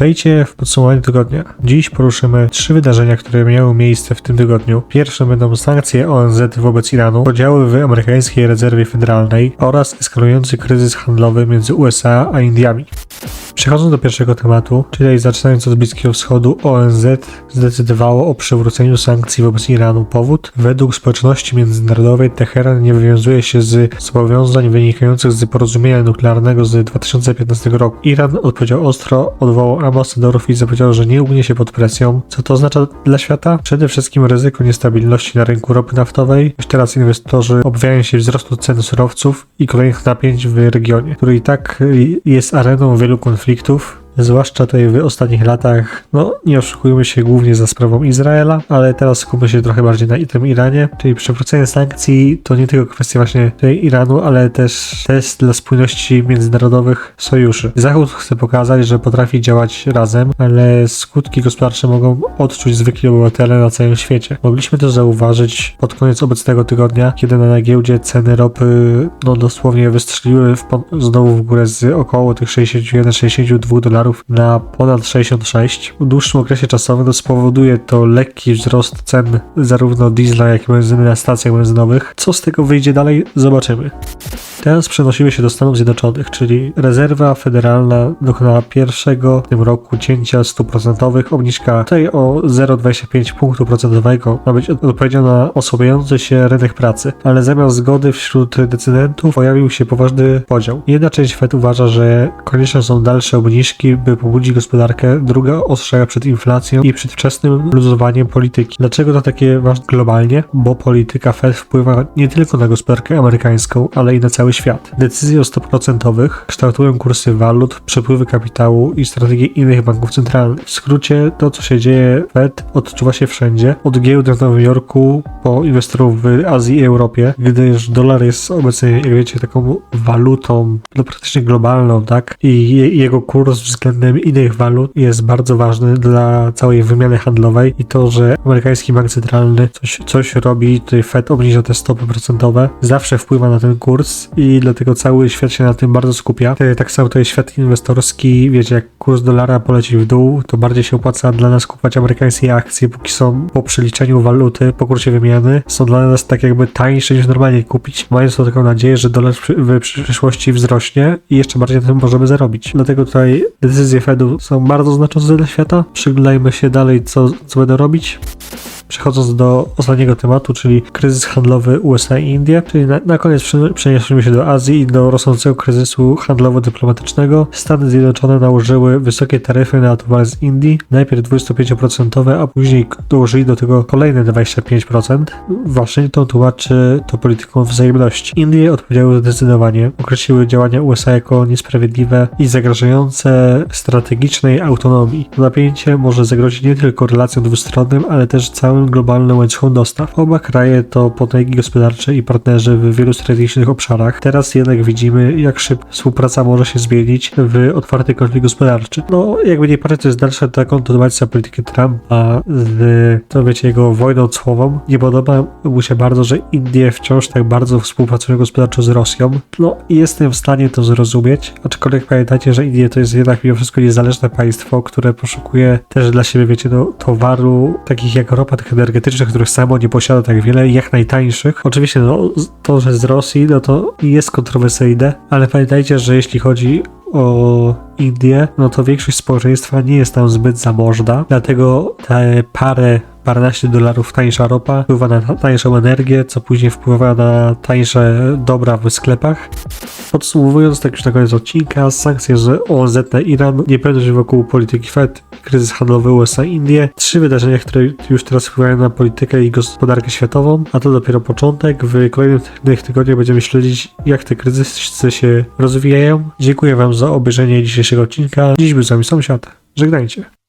Witajcie w podsumowaniu tygodnia. Dziś poruszymy trzy wydarzenia, które miały miejsce w tym tygodniu. Pierwsze będą sankcje ONZ wobec Iranu, podziały w amerykańskiej rezerwie federalnej oraz eskalujący kryzys handlowy między USA a Indiami. Przechodząc do pierwszego tematu, czyli zaczynając od Bliskiego Wschodu, ONZ zdecydowało o przywróceniu sankcji wobec Iranu. Powód? Według społeczności międzynarodowej Teheran nie wywiązuje się z zobowiązań wynikających z porozumienia nuklearnego z 2015 roku. Iran odpowiedział ostro, odwołał ambasadorów i zapowiedział, że nie ugnie się pod presją. Co to oznacza dla świata? Przede wszystkim ryzyko niestabilności na rynku ropy naftowej. Już teraz inwestorzy obawiają się wzrostu cen surowców i kolejnych napięć w regionie, który i tak jest areną wielu konfliktów, zwłaszcza tutaj w ostatnich latach, no nie oszukujmy się głównie za sprawą Izraela, ale teraz skupmy się trochę bardziej na tym Iranie, czyli przywrócenie sankcji to nie tylko kwestia właśnie tutaj Iranu, ale też test dla spójności międzynarodowych sojuszy. Zachód chce pokazać, że potrafi działać razem, ale skutki gospodarcze mogą odczuć zwykli obywatele na całym świecie. Mogliśmy to zauważyć pod koniec obecnego tygodnia, kiedy na giełdzie ceny ropy no dosłownie wystrzeliły w, znowu w górę z około tych 61-62 dolarów na ponad 66. W dłuższym okresie czasowym spowoduje to lekki wzrost cen zarówno diesla, jak i benzyny na stacjach benzynowych. Co z tego wyjdzie dalej, zobaczymy. Teraz przenosimy się do Stanów Zjednoczonych, czyli rezerwa federalna dokonała pierwszego w tym roku cięcia stóp procentowych. Obniżka tutaj o 0,25 punktu procentowego ma być odpowiedzią na osłabiający się rynek pracy, ale zamiast zgody wśród decydentów pojawił się poważny podział. Jedna część Fed uważa, że konieczne są dalsze obniżki, by pobudzić gospodarkę, druga ostrzega przed inflacją i przedwczesnym luzowaniem polityki. Dlaczego to takie ważne globalnie? Bo polityka Fed wpływa nie tylko na gospodarkę amerykańską, ale i na cały świat. Decyzje o stop procentowych kształtują kursy walut, przepływy kapitału i strategie innych banków centralnych. W skrócie to, co się dzieje Fed, odczuwa się wszędzie, od giełd w Nowym Jorku po inwestorów w Azji i Europie, gdyż dolar jest obecnie, jak wiecie, taką walutą no, praktycznie globalną, tak? I je, jego kurs względem innych walut jest bardzo ważny dla całej wymiany handlowej i to, że amerykański bank centralny coś, coś robi, tutaj Fed obniża te stopy procentowe, zawsze wpływa na ten kurs i dlatego cały świat się na tym bardzo skupia. Tak samo to jest świat inwestorski, wiecie, jak kurs dolara poleci w dół, to bardziej się opłaca dla nas kupować amerykańskie akcje, póki są po przeliczeniu waluty, po kursie wymiany, są dla nas tak jakby tańsze niż normalnie kupić, mając to taką nadzieję, że dolar w przyszłości wzrośnie i jeszcze bardziej na tym możemy zarobić. Dlatego tutaj decyzje Fedu są bardzo znaczące dla świata. Przyglądajmy się dalej, co, co będą robić. Przechodząc do ostatniego tematu, czyli kryzys handlowy USA i Indie, czyli na, na koniec prze- przeniesiemy się do Azji i do rosnącego kryzysu handlowo-dyplomatycznego. Stany Zjednoczone nałożyły wysokie taryfy na towary z Indii, najpierw 25%, a później dołożyli do tego kolejne 25%. Waszyngton tłumaczy to polityką wzajemności. Indie odpowiedziały zdecydowanie, określiły działania USA jako niesprawiedliwe i zagrażające strategicznej autonomii. To napięcie może zagrozić nie tylko relacjom dwustronnym, ale też całym globalnym łańcuchom dostaw. Oba kraje to potęgi gospodarcze i partnerzy w wielu strategicznych obszarach. Teraz jednak widzimy, jak szybko współpraca może się zmienić w otwarty konflikt gospodarczy. No, jakby nie patrzeć, to jest dalsza ta kontynuacja polityki Trumpa z, to wiecie, jego wojną cłową. Nie podoba mu się bardzo, że Indie wciąż tak bardzo współpracują gospodarczo z Rosją. No, jestem w stanie to zrozumieć, aczkolwiek pamiętajcie, że Indie to jest jednak mimo wszystko niezależne państwo, które poszukuje też dla siebie, wiecie, no, towaru takich jak ropa, energetycznych, których samo nie posiada tak wiele, jak najtańszych. Oczywiście, no, to, że z Rosji, no to jest kontrowersyjne, ale pamiętajcie, że jeśli chodzi o Indię, no to większość społeczeństwa nie jest tam zbyt zamożna, dlatego te parę paręnaście dolarów tańsza ropa wpływa na ta- tańszą energię, co później wpływa na tańsze dobra w sklepach. Podsumowując, tak już na koniec odcinka, sankcje z ONZ na Iran, niepewność wokół polityki Fed, kryzys handlowy USA-Indie, trzy wydarzenia, które już teraz wpływają na politykę i gospodarkę światową, a to dopiero początek. W kolejnych tygodniach będziemy śledzić, jak te kryzysy się rozwijają. Dziękuję Wam za obejrzenie dzisiejszego odcinka. Dziś był z Wami sąsiad. Żegnajcie.